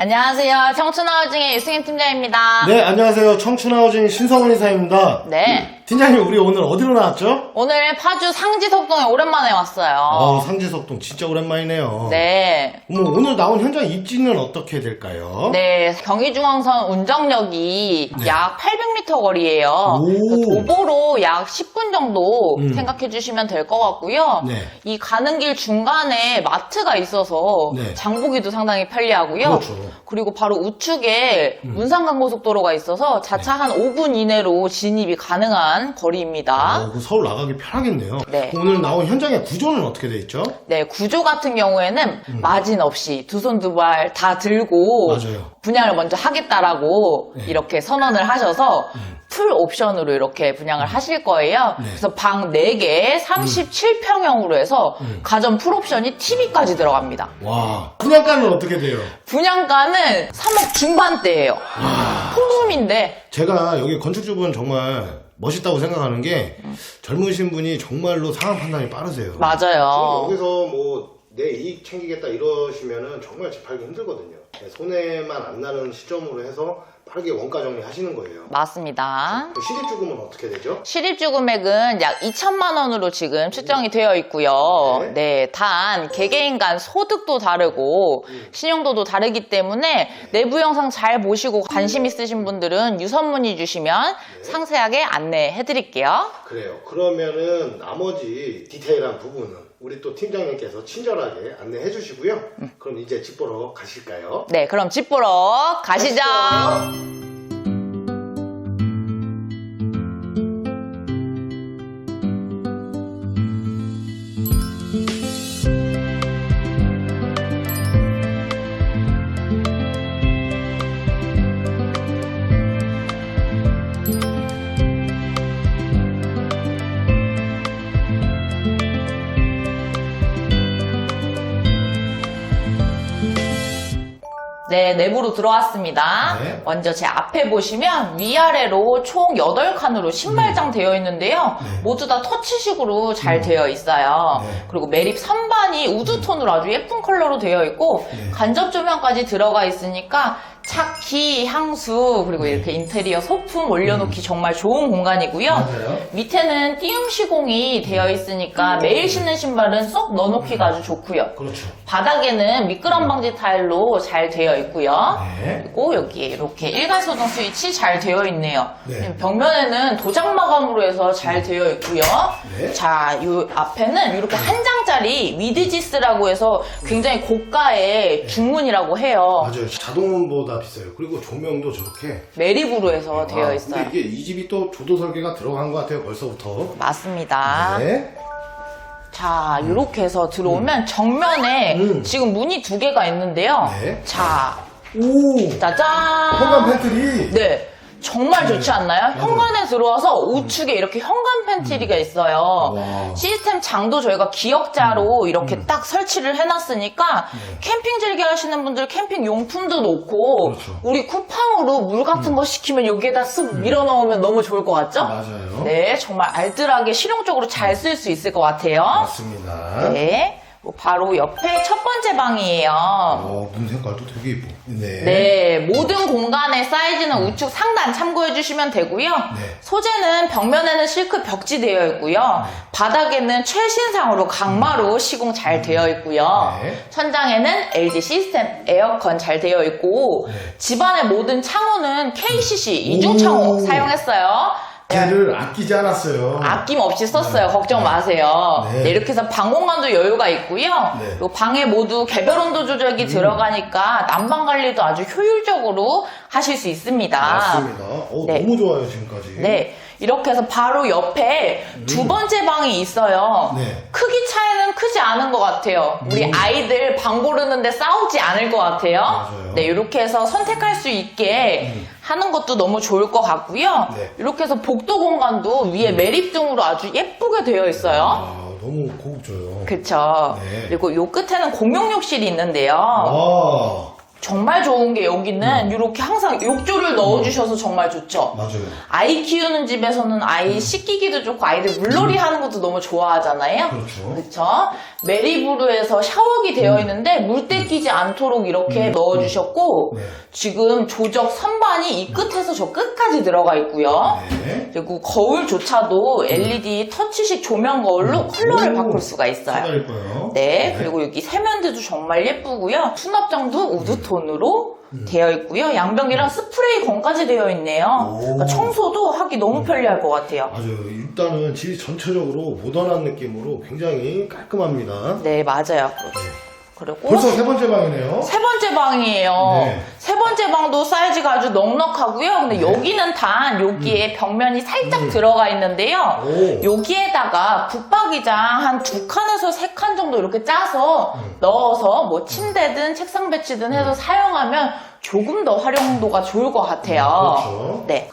안녕하세요. 청춘하우징의 유승현 팀장입니다. 네, 안녕하세요. 청춘하우징 신성원 이사입니다. 네. 팀장님, 우리 오늘 어디로 나왔죠? 오늘 파주 상지석동에 오랜만에 왔어요. 아, 상지석동 진짜 오랜만이네요. 네. 어머, 오늘 나온 현장 입지는 어떻게 될까요? 네, 경의중앙선 운정역이 약 800m 거리예요. 오. 그래서 도보로 약 10분 정도 음. 생각해 주시면 될 것 같고요. 네. 이 가는 길 중간에 마트가 있어서 네. 장보기도 상당히 편리하고요. 그렇죠. 그리고 바로 우측에 음. 문산간고속도로가 있어서 자차 한 5분 이내로 진입이 가능한 거리입니다. 어, 그 서울 나가기 편하겠네요. 네. 오늘 나온 현장의 구조는 어떻게 돼 있죠? 네, 구조 같은 경우에는 마진 없이 두 손 두 발 다 들고 음. 맞아요. 분양을 먼저 하겠다라고 네. 음. 이렇게 선언을 하셔서 풀 옵션으로 이렇게 분양을 하실 거예요. 네. 그래서 방 4개 37평형으로 해서 음. 가전 풀 옵션이 TV까지 들어갑니다. 와, 분양가는 어떻게 돼요? 분양가는 3억 중반대예요. 폭룸인데 제가 여기 건축주분 정말 멋있다고 생각하는 게 젊으신 분이 정말로 상황 판단이 빠르세요. 맞아요. 여기서 뭐 내 이익 챙기겠다 이러시면은 정말 집 팔기 힘들거든요. 네, 손해만 안 나는 시점으로 해서 빠르게 원가 정리하시는 거예요. 맞습니다. 시립주금은 어떻게 되죠? 실입주 금액은 약 2천만 원으로 지금 측정이 되어 있고요. 네. 네, 단 개개인 간 소득도 다르고 신용도도 다르기 때문에 내부 영상 잘 보시고 관심 있으신 분들은 유선 문의 주시면 상세하게 안내해 드릴게요. 그래요. 그러면은 나머지 디테일한 부분은 우리 또 팀장님께서 친절하게 안내해 주시고요. 그럼 이제 집 보러 가실까요? 네, 그럼 집 보러 가시죠. 네, 내부로 들어왔습니다. 네. 먼저 제 앞에 보시면 위아래로 총 8칸으로 신발장 되어 있는데요. 네. 모두 다 터치식으로 잘 되어 있어요. 네. 그리고 매립 선반이 우드톤으로 아주 예쁜 컬러로 되어 있고 네. 간접 조명까지 들어가 있으니까 차키, 향수, 그리고 네. 이렇게 인테리어 소품 올려놓기 정말 좋은 공간이고요. 음. 맞아요. 밑에는 띄움 시공이 되어 있으니까 매일 신는 신발은 쏙 넣어놓기가 아주 좋고요. 그렇죠. 바닥에는 미끄럼 방지 타일로 잘 되어 있고요. 네. 그리고 여기에 이렇게 일괄 소등 스위치 잘 되어 있네요. 네. 벽면에는 도장 마감으로 해서 잘 되어 있고요. 네. 자, 이 앞에는 이렇게 한 장짜리 위드지스라고 해서 굉장히 고가의 중문이라고 해요. 맞아요. 자동문보다 비싸요. 그리고 조명도 저렇게 매립으로 해서 되어 아, 있어요. 근데 이게 이 집이 또 조도 설계가 들어간 것 같아요. 벌써부터. 맞습니다. 네. 자, 이렇게 해서 들어오면 정면에 음. 지금 문이 두 개가 있는데요. 네. 자, 오. 짜잔! 현관 팬트리. 네. 정말 좋지 않나요? 현관에 들어와서 우측에 이렇게 현관 팬트리가 있어요. 와. 시스템 장도 저희가 기역자로 이렇게 딱 설치를 해놨으니까 캠핑 즐겨 하시는 분들 캠핑 용품도 놓고 그렇죠. 우리 쿠팡으로 물 같은 거 시키면 여기에다 쓱 밀어 넣으면 너무 좋을 것 같죠? 맞아요. 네, 정말 알뜰하게 실용적으로 잘 쓸 수 있을 것 같아요. 맞습니다. 네. 뭐 바로 옆에 첫 번째 방이에요. 어, 문 색깔도 되게 이뻐. 네. 네, 모든 공간의 사이즈는 우측 상단 참고해 주시면 되고요. 네. 소재는 벽면에는 실크 벽지 되어 있고요. 바닥에는 최신상으로 강마루 시공 잘 되어 있고요. 네. 천장에는 LG 시스템 에어컨 잘 되어 있고 네. 집안의 모든 창호는 KCC 이중 창호 오. 사용했어요. 걔를 아끼지 않았어요. 아낌없이 썼어요. 걱정 마세요. 네. 네, 이렇게 해서 방 공간도 여유가 있고요. 네. 음. 그리고 방에 모두 개별 온도 조절기 들어가니까 난방 관리도 아주 효율적으로 하실 수 있습니다. 맞습니다. 어, 네. 너무 좋아요, 지금까지. 네. 이렇게 해서 바로 옆에 두 번째 방이 있어요. 음. 네. 크기 차이는 크지 않은 것 같아요. 우리 음. 아이들 방 고르는데 싸우지 않을 것 같아요. 맞아요. 네, 이렇게 해서 선택할 수 있게 하는 것도 너무 좋을 것 같고요. 네. 이렇게 해서 복도 공간도 위에 매립 등으로 아주 예쁘게 되어 있어요. 아, 너무 고급져요. 그쵸. 네. 그리고 요 끝에는 공용 욕실이 있는데요. 와. 정말 좋은 게 여기는 이렇게 항상 욕조를 넣어주셔서 정말 좋죠. 맞아요. 아이 키우는 집에서는 아이 씻기기도 좋고 아이들 물놀이 하는 것도 너무 좋아하잖아요. 그렇죠. 그쵸? 메리브루에서 샤워기 되어 있는데 물때 끼지 않도록 이렇게 넣어주셨고 네. 지금 조적 선반이 이 끝에서 저 끝까지 들어가 있고요. 네. 그리고 거울조차도 LED 터치식 조명 거울로 컬러를 오. 바꿀 수가 있어요. 예뻐요. 네, 그리고 여기 세면대도 정말 예쁘고요. 수납장도 우드톤으로 되어 있고요. 양변기랑 스프레이 건까지 되어 있네요. 오. 그러니까 청소도 하기 너무 편리할 것 같아요. 맞아요. 일단은 집 전체적으로 모던한 느낌으로 굉장히 깔끔합니다. 네, 맞아요. 그리고 벌써 세 번째 방이네요. 세 번째 방이에요. 네. 세 번째 방도 사이즈가 아주 넉넉하고요. 근데 여기는 단 여기에 벽면이 살짝 들어가 있는데요. 오. 여기에다가 붙박이장 한 두 칸에서 세 칸 정도 이렇게 짜서 넣어서 뭐 침대든 책상 배치든 해서 사용하면 조금 더 활용도가 좋을 것 같아요. 그렇죠. 네.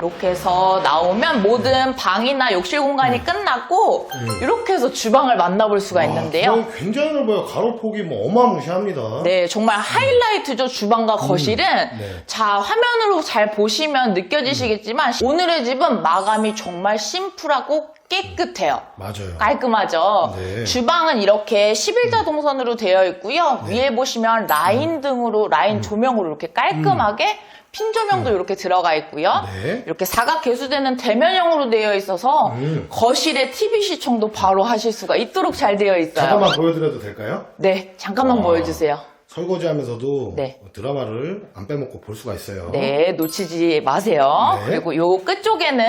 이렇게 해서 나오면 모든 방이나 욕실 공간이 끝났고 이렇게 해서 주방을 만나볼 수가 있는데요. 아, 굉장히 넓어요. 가로폭이 뭐 어마무시합니다. 네, 정말 하이라이트죠. 주방과 거실은. 네. 자, 화면으로 잘 보시면 느껴지시겠지만 오늘의 집은 마감이 정말 심플하고 깨끗해요. 맞아요. 깔끔하죠. 네. 주방은 이렇게 11자 동선으로 되어 있고요. 위에 보시면 라인 등으로 라인 조명으로 이렇게 깔끔하게 핀 조명도 이렇게 들어가 있고요. 네. 이렇게 사각 개수되는 대면형으로 되어 있어서 음. 거실에 TV 시청도 바로 하실 수가 있도록 잘 되어 있어요. 잠깐만 보여드려도 될까요? 네, 잠깐만 아. 보여주세요. 설거지하면서도 네. 드라마를 안 빼먹고 볼 수가 있어요. 네, 놓치지 마세요. 네. 그리고 요 끝쪽에는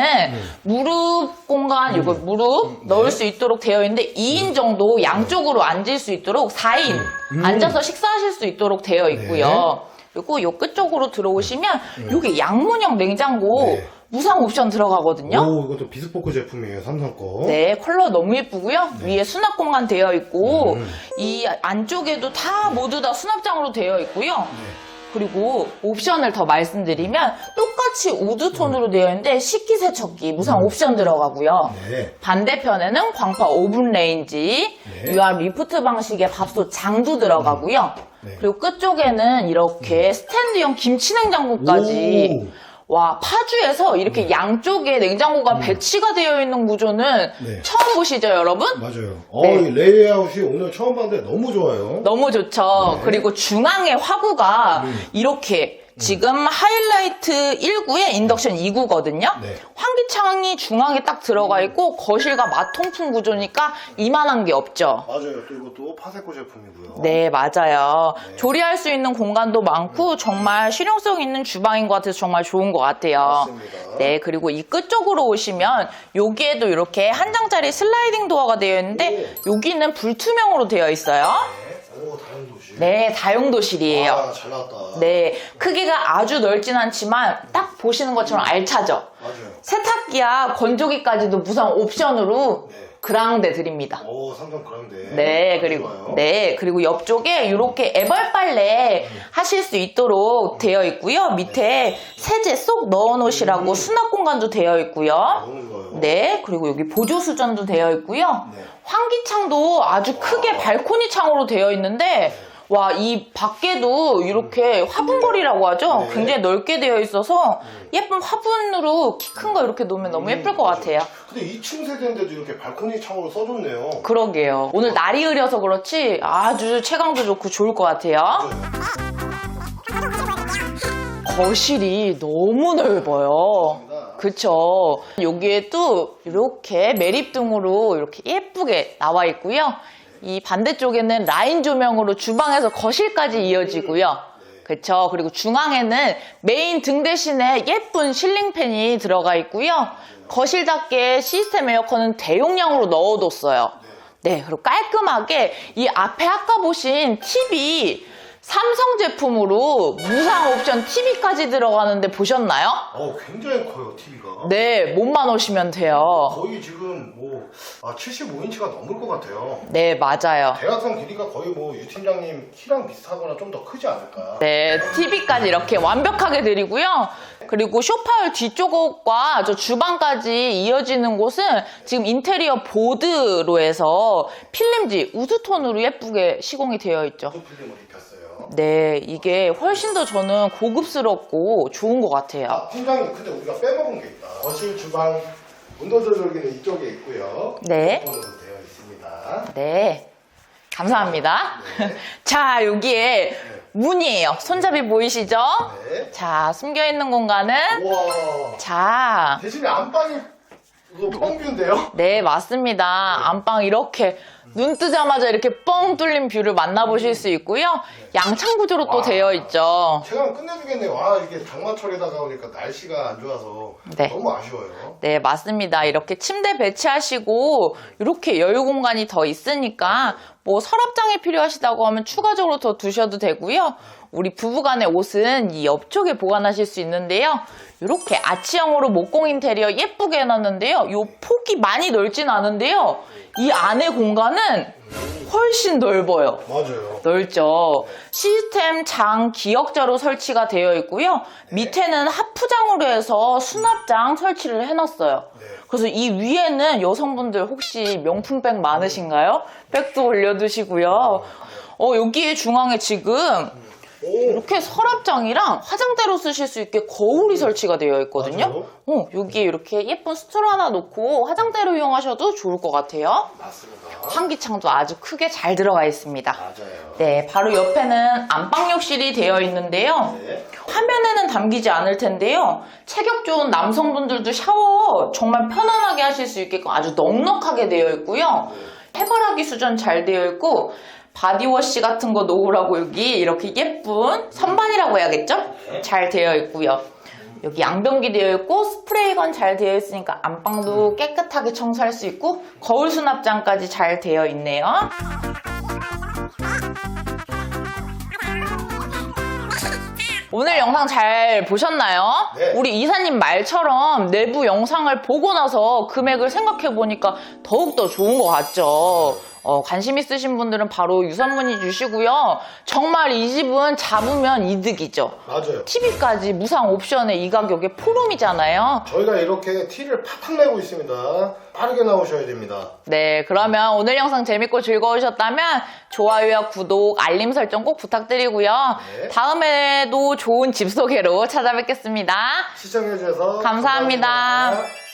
무릎 공간, 요거 무릎 넣을 수 있도록 되어 있는데 2인 정도 양쪽으로 앉을 수 있도록 4인 음. 앉아서 식사하실 수 있도록 되어 있고요. 네. 그리고 요 끝쪽으로 들어오시면 요게 양문형 냉장고 네. 무상 옵션 들어가거든요. 오, 이것도 비스포크 제품이에요. 삼성 거. 네, 컬러 너무 예쁘고요. 위에 수납 공간 되어 있고 음. 이 안쪽에도 다 모두 다 수납장으로 되어 있고요. 네. 그리고 옵션을 더 말씀드리면 똑같이 우드 톤으로 되어 있는데 식기세척기 무상 옵션 들어가고요. 네. 반대편에는 광파 오븐 레인지, 네. UR 리프트 방식의 밥솥 장도 들어가고요. 네. 그리고 끝쪽에는 이렇게 스탠드형 김치 냉장고까지 오. 와 파주에서 이렇게 양쪽에 냉장고가 배치가 되어 있는 구조는 음. 네. 처음 보시죠 여러분? 맞아요. 어, 네. 이 레이아웃이 오늘 처음 봤는데 너무 좋아요. 너무 좋죠. 네. 그리고 중앙에 화구가 음. 이렇게 지금 하이라이트 1구에 인덕션 2구거든요. 네. 환기창이 중앙에 딱 들어가 있고 거실과 마통풍 구조니까 이만한 게 없죠. 맞아요. 또 이것도 파세코 제품이고요. 네, 맞아요. 네. 조리할 수 있는 공간도 많고 정말 실용성 있는 주방인 것 같아서 정말 좋은 것 같아요. 맞습니다. 네, 그리고 이 끝 쪽으로 오시면 여기에도 이렇게 한 장짜리 슬라이딩 도어가 되어 있는데 여기는 불투명으로 되어 있어요. 네. 오, 다른 도시. 네, 다용도실이에요. 아, 잘 나왔다. 네, 크기가 아주 넓진 않지만 딱 보시는 것처럼 알차죠. 맞아요. 세탁기와 건조기까지도 무상 옵션으로 네. 그랑데 드립니다. 오, 삼성 그랑데. 네, 아주 그리고 좋아요. 네, 그리고 옆쪽에 이렇게 애벌 빨래 하실 수 있도록 되어 있고요. 밑에 세제 쏙 넣어 놓으시라고 수납 공간도 되어 있고요. 너무 좋아요. 네, 그리고 여기 보조 수전도 되어 있고요. 네. 환기창도 아주 크게 발코니 창으로 되어 있는데 와, 이 밖에도 이렇게 화분거리라고 하죠. 네. 굉장히 넓게 되어 있어서 예쁜 화분으로 키 큰 거 이렇게 놓으면 너무 예쁠 것 같아요. 근데 2층 세대인데도 이렇게 발코니 창으로 써줬네요. 그러게요. 오늘 날이 흐려서 그렇지 아주 체감도 좋고 좋을 것 같아요. 거실이 너무 넓어요. 그쵸. 여기에 또 이렇게 매립등으로 이렇게 예쁘게 나와 있고요. 이 반대쪽에는 라인 조명으로 주방에서 거실까지 이어지고요. 그쵸. 그리고 중앙에는 메인 등 대신에 예쁜 실링팬이 들어가 있고요. 거실답게 시스템 에어컨은 대용량으로 넣어뒀어요. 네, 그리고 깔끔하게 이 앞에 아까 보신 TV 삼성 제품으로 무상 옵션 TV까지 들어가는데 보셨나요? 어, 굉장히 커요, TV가. 네, 몸만 오시면 돼요. 거의 지금 뭐, 아, 75인치가 넘을 것 같아요. 네, 맞아요. 대각선 길이가 거의 뭐, 유 팀장님 키랑 비슷하거나 좀 더 크지 않을까. 네, TV까지 이렇게 완벽하게 드리고요. 그리고 쇼파열 뒤쪽과 저 주방까지 이어지는 곳은 지금 인테리어 보드로 해서 필름지 우드톤으로 예쁘게 시공이 되어 있죠. 필름을 입혔어요. 네, 이게 훨씬 더 저는 고급스럽고 좋은 것 같아요. 아, 팀장님, 근데 우리가 빼먹은 게 있다. 거실, 주방, 온도 조절기는 이쪽에 있고요. 네. 번호로 되어 있습니다. 네. 감사합니다. 자, 여기에 문이에요. 손잡이 보이시죠? 네. 자, 숨겨 있는 공간은 우와. 자, 대신에 안방이 이거 뻥뷰인데요? 네, 맞습니다. 안방 이렇게 눈 뜨자마자 이렇게 뻥 뚫린 뷰를 만나보실 수 있고요. 양창 구조로 또 와. 되어 있죠. 제가 끝내주겠네요. 아, 이게 장마철에 다가 오니까 날씨가 안 좋아서 네. 너무 아쉬워요. 네, 맞습니다. 이렇게 침대 배치하시고 이렇게 여유 공간이 더 있으니까 뭐 서랍장이 필요하시다고 하면 추가적으로 더 두셔도 되고요. 우리 부부간의 옷은 이 옆쪽에 보관하실 수 있는데요. 이렇게 아치형으로 목공 인테리어 예쁘게 해놨는데요. 이 폭이 많이 넓진 않은데요. 이 안에 공간은 훨씬 넓어요. 맞아요. 넓죠. 시스템 장 기역자로 설치가 되어 있고요. 밑에는 하프장으로 해서 수납장 설치를 해놨어요. 네. 그래서 이 위에는 여성분들 혹시 명품백 많으신가요? 백도 올려두시고요. 어, 여기에 중앙에 지금 오, 이렇게 서랍장이랑 화장대로 쓰실 수 있게 거울이 설치가 되어 있거든요. 맞아요? 어, 여기에 이렇게 예쁜 스트로 하나 놓고 화장대로 이용하셔도 좋을 것 같아요. 맞습니다. 환기창도 아주 크게 잘 들어가 있습니다. 맞아요. 네, 바로 옆에는 안방욕실이 되어 있는데요. 네. 화면에는 담기지 않을 텐데요. 체격 좋은 남성분들도 샤워 정말 편안하게 하실 수 있게끔 아주 넉넉하게 되어 있고요. 해바라기 수전 잘 되어 있고 바디워시 같은 거 놓으라고 여기 이렇게 예쁜 선반이라고 해야겠죠? 잘 되어 있고요. 여기 양변기 되어 있고 스프레이건 잘 되어 있으니까 안방도 깨끗하게 청소할 수 있고 거울 수납장까지 잘 되어 있네요. 오늘 영상 잘 보셨나요? 네. 우리 이사님 말처럼 내부 영상을 보고 나서 금액을 생각해 보니까 더욱더 좋은 것 같죠. 어, 관심 있으신 분들은 바로 유선 문의 주시고요. 정말 이 집은 잡으면 이득이죠. 맞아요. TV까지 무상 옵션에 이 가격에 포룸이잖아요. 저희가 이렇게 티를 팍팍 내고 있습니다. 빠르게 나오셔야 됩니다. 네, 그러면 오늘 영상 재밌고 즐거우셨다면 좋아요와 구독, 알림 설정 꼭 부탁드리고요. 네. 다음에도 좋은 집 소개로 찾아뵙겠습니다. 시청해주셔서 감사합니다. 감사합니다.